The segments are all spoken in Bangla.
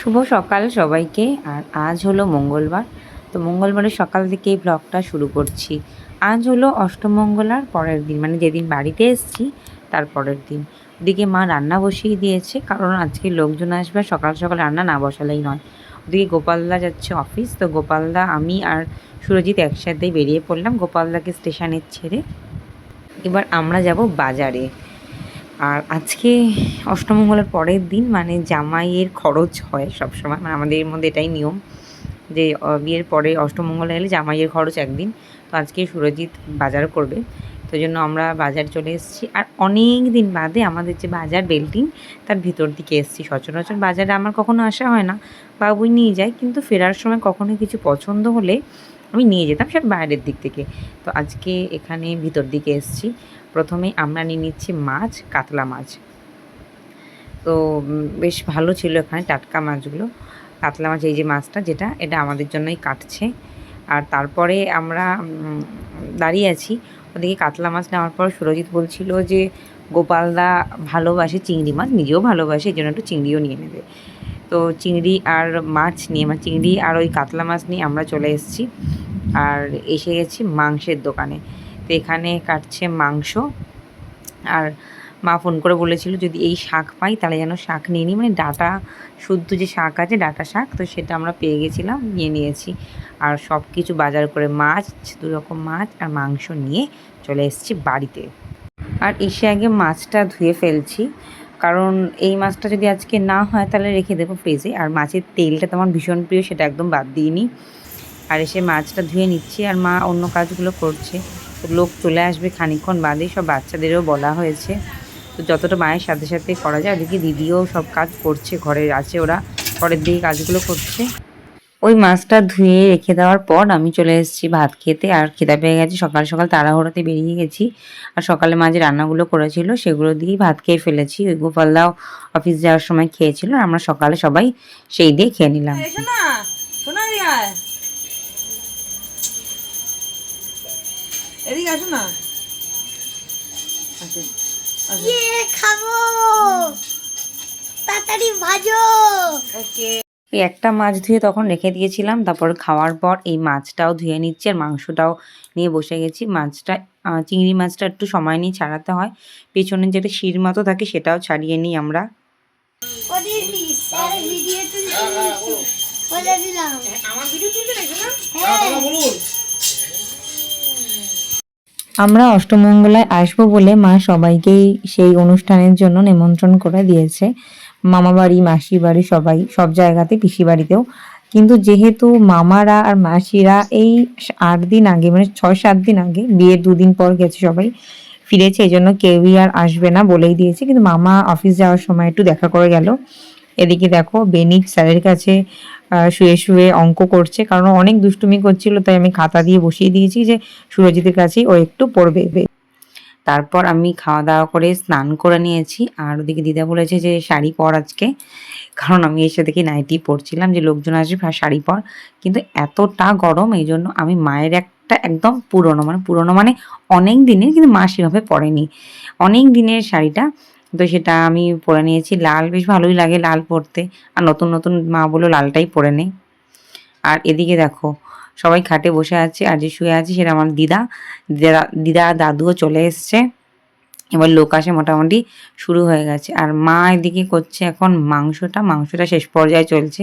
শুভ সকাল সবাইকে, আর আজ হলো মঙ্গলবার। তো মঙ্গলবারের সকাল থেকেই ব্লগটা শুরু করছি। আজ হলো অষ্টমঙ্গলার পরের দিন মানে যেদিন বাড়িতে এসেছি, তার পরের দিন। ওদিকে মা রান্না বসিয়ে দিয়েছে, কারণ আজকে লোকজন আসবে, সকাল সকাল রান্না না বসালেই নয়। ওদিকে গোপালদা যাচ্ছে অফিস তো গোপালদা, আমি আর সুরজিৎ একসাথে বেরিয়ে পড়লাম। গোপালদাকে স্টেশনে ছেড়ে এবার আমরা যাব বাজারে। আর আজকে অষ্টমঙ্গলের পরের দিন মানে জামাইয়ের খরচ হয় সবসময় মানে আমাদের মধ্যে এটাই নিয়ম যে বিয়ের পরে অষ্টমঙ্গল এলে জামাইয়ের খরচ একদিন। তো আজকে সুরজিৎ বাজার করবে। তো জন্য আমরা বাজার চলে এসেছি। আর অনেক দিন বাদে আমাদের যে বাজার বেল্টিং তার ভিতর দিকে এসেছি সচরাচর। বাজারে আমার কখনো আসা হয় না। বাবুই নিয়ে যায়, কিন্তু ফেরার সময় কখনো কিছু পছন্দ হলে আমি নিয়ে যেতাম, সেটা বাইরের দিক থেকে। তো আজকে এখানে ভিতর দিকে এসেছি। প্রথমেই আমরা নিয়ে নিচ্ছি মাছ, কাতলা মাছ। তো বেশ ভালো ছিল এখানে টাটকা মাছগুলো। কাতলা মাছ, এই যে মাছটা, যেটা, এটা আমাদের জন্যই কাটছে। আর তারপরে আমরা দাঁড়িয়ে আছি। ওদিকে কাতলা মাছ নেওয়ার পর সুরজিৎ বলছিল যে গোপালদা ভালোবাসে চিংড়ি মাছ, নিজেও ভালোবাসে, এই জন্য একটু চিংড়িও নিয়ে নেবে। তো চিংড়ি আর মাছ নিয়ে মানে চিংড়ি আর ওই কাতলা মাছ নিয়ে আমরা চলে এসেছি। আর এসে গেছি মাংসের দোকানে। তো এখানে কাটছে মাংস। আর মা ফোন করে বলেছিল, যদি এই শাক পাই তাহলে যেন শাক নিয়ে নিই মানে ডাটা, শুদ্ধ যে শাক আছে, ডাটা শাক, তো সেটা আমরা পেয়ে গেছিলাম, নিয়ে নিয়েছি। আর সব কিছু বাজার করে মাছ, দু রকম মাছ আর মাংস নিয়ে চলে এসেছি বাড়িতে। আর এসে আগে মাছটা ধুয়ে ফেলছি। কারণ এই মাছটা যদি আজকে না হয় তাহলে রেখে দেবো ফ্রিজে আর মাছের তেলটা তো আমার ভীষণ প্রিয়, সেটা একদম বাদ দিইনি। আর এসে মাছটা ধুয়ে নিচ্ছি, আর মা অন্য কাজগুলো করছে। লোক চলে আসবে খানিকক্ষণ বাদে সব বাচ্চাদেরও বলা হয়েছে। তো যতটা মায়ের সাথে সাথে করা যায়, ওদিকে দিদিও সব কাজ করছে, ঘরে আছে ওরা ঘরের দিকে কাজগুলো করছে। ওই মাছটা ধুয়ে রেখে দেওয়ার পর আমি চলে এসেছি ভাত খেতে, আর খেতে পেয়ে গেছি, সকাল সকাল তাড়াহুড়োতে বেরিয়ে গেছি। আর সকালে মাঝে রান্নাগুলো করেছিল, সেগুলো দিয়েই ভাত খেয়ে ফেলেছি। ওই গোপালদাও অফিস যাওয়ার সময় খেয়েছিল, আমরা সকালে সবাই সেই দিয়ে খেয়ে নিলাম। এদিকে আসো না। ইয়ে খাব। তাড়াতাড়ি ভাজো। ওকে। এই একটা মাছ ধুয়ে তখন রেখে দিয়েছিলাম তারপর খাওয়ার পর এই মাছটাও ধুয়ে নিচ্ছি আর মাংসটাও নিয়ে বসে গেছি। মাছটা চিংড়ি মাছটা একটু সময় নিয়ে ছাড়াতে হয়। পেছনে যেটা শির মতো থাকে সেটাও ছাড়িয়ে নিই আমরা। আমার ভিডিও তুলতে নাকি না? হ্যাঁ। আমরা অষ্টমঙ্গলায় আসব বলে মা সবাইকেই সেই অনুষ্ঠানের জন্য নিমন্ত্রণ করে দিয়েছে। মামা বাড়ি মাসি বাড়ি সবাই সব জায়গাতে পিসি বাড়িতেও কিন্তু যেহেতু মামারা আর মাসিরা এই আট দিন আগে মানে ছয়, সাত দিন আগে বিয়ের দুদিন পর গেছে সবাই ফিরেছে এই জন্য কেউই আর আসবে না বলেই দিয়েছে। কিন্তু মামা অফিস যাওয়ার সময় একটু দেখা করে গেল। এদিকে দেখো বেনিক স্যারের কাছে শুয়ে শুয়ে অঙ্ক করছে, কারণ অনেক দুষ্টুমি করছিল, তাই আমি খাতা দিয়ে বসিয়ে দিয়েছি যে সুরজিতের কাছেই ও একটু পড়বে। তারপর আমি খাওয়া দাওয়া করে স্নান করে নিয়েছি, আর ওদিকে দিদা বলেছে যে শাড়ি পর আজকে, কারণ আমি এসে দেখি নাইটি পরছিলাম যে লোকজন আসবে শাড়ি পর, কিন্তু এতটা গরম, এই জন্য আমি মায়ের একটা একদম পুরনো মানে পুরনো মানে অনেক দিনের, কিন্তু মা সেভাবে পরেনি। অনেক দিনের শাড়িটা তো সেটা আমি পরে নিয়েছি। লাল বেশ ভালোই লাগে লাল পরতে আর নতুন নতুন মা বলল লালটাই পরে নে। আর এদিকে দেখো, সবাই খাটে বসে আছে, আর যে শুয়ে আছে সেটা আমার দিদা। দিদা দিদা দাদুও চলে এসছে। এবার লোক আসে মোটামুটি শুরু হয়ে গেছে। আর মা এদিকে করছে এখন মাংসটা। মাংসটা শেষ পর্যায়ে চলছে।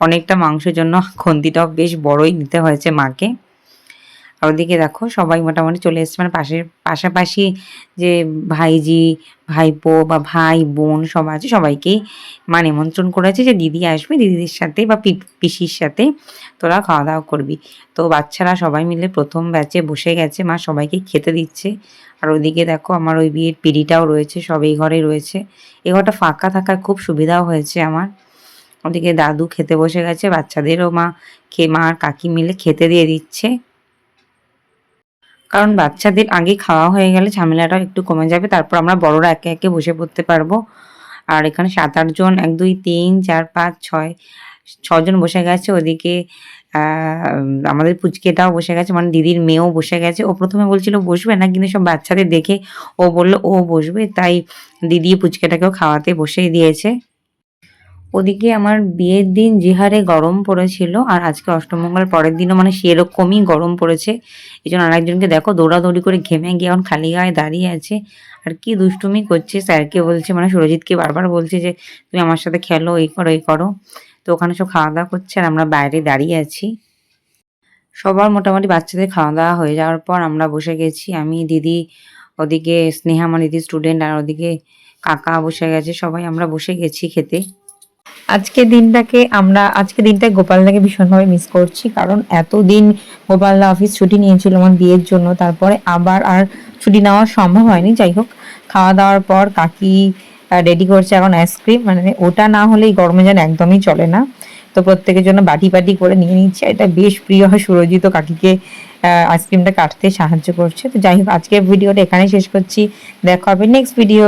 অনেকটা মাংসের জন্য খন্তিটাও বেশ বড়ই নিতে হয়েছে মাকে। আর ওদিকে দেখো সবাই মোটামুটি চলে এসছে। মানে পাশের, পাশাপাশি যে ভাইজি, ভাইপো বা ভাই, বোন সব আছে সবাইকেই মা নিমন্ত্রণ করেছে যে দিদি আসবে, দিদিদের সাথে বা পিসির সাথে তোরা খাওয়া দাওয়া করবি। তো বাচ্চারা সবাই মিলে প্রথম ব্যাচে বসে গেছে, মা সবাইকে খেতে দিচ্ছে। আর ওদিকে দেখো আমার ওই বিয়ের পিড়িটাও রয়েছে, সব এই ঘরে রয়েছে। এই ঘরটা ফাঁকা থাকায় খুব সুবিধাও হয়েছে আমার। ওদিকে দাদু খেতে বসে গেছে, বাচ্চাদেরও মা খেয়ে মা আর কাকি মিলে খেতে দিয়ে দিচ্ছে। কারণ বাচ্চাদের আগে খাওয়া হয়ে গেলে ঝামেলাটাও একটু কমে যাবে। তারপর আমরা বড়রা একে একে বসে পড়তে পারব। আর এখানে সাত আটজন এক, দুই, তিন, চার, পাঁচ, ছয়, ছজন বসে গেছে। ওদিকে আমাদের পুচকেটাও বসে গেছে মানে দিদির মেয়েও বসে গেছে। ও প্রথমে বলছিল, বসবে না? কিন্তু সব বাচ্চাদের দেখে ও বলল, ও বসবে। তাই দিদি পুচকেটাকেও খাওয়াতে বসেই দিয়েছে। ওদিকে আমার বিয়ের দিন যে হারে গরম পড়েছিল আর আজকে অষ্টমঙ্গল পরের দিনও মানে সেরকমই গরম পড়েছে। এই জন্য আরেকজনকে দেখো দৌড়াদৌড়ি করে ঘেমে গিয়ে এখন খালি গায়ে দাঁড়িয়ে আছে। আর কি দুষ্টুমি করছে স্যারকে বলছে মানে সুরজিৎকে বারবার বলছে যে, তুমি আমার সাথে খেলো, এই করো এই করো। তো ওখানে সব খাওয়া দাওয়া করছে আর আমরা বাইরে দাঁড়িয়ে আছি। সবার মোটামুটি বাচ্চাদের খাওয়া দাওয়া হয়ে যাওয়ার পর আমরা বসে গেছি। আমি, দিদি, ওদিকে স্নেহা, আমার দিদি স্টুডেন্ট আর ওদিকে কাকা বসে গেছে। সবাই আমরা বসে গেছি খেতে। আজকে দিনটাকে আমরা, আজকে দিনটা গোপালদাকে ভীষণভাবে মিস করছি, কারণ এতদিন গোপালদা অফিস ছুটি নিয়েছিল আমার বিয়ের জন্য, তারপরে আবার আর ছুটি নেওয়া সম্ভব হয়নি। যাই হোক, খাওয়া দাওয়ার পর কাকি রেডি করছে এখন আইসক্রিম মানে ওটা না হলে এই গরমে যেন একদমই চলে না। তো প্রত্যেকের জন্য বাটি বাটি করে নিয়ে নিচ্ছে এটা বেশ প্রিয় হয় সুরজিৎ ও কাকিকে আইসক্রিমটা কাটতে সাহায্য করছে। তো যাই হোক, আজকের ভিডিওটা এখানে শেষ করছি। দেখা হবে নেক্সট ভিডিও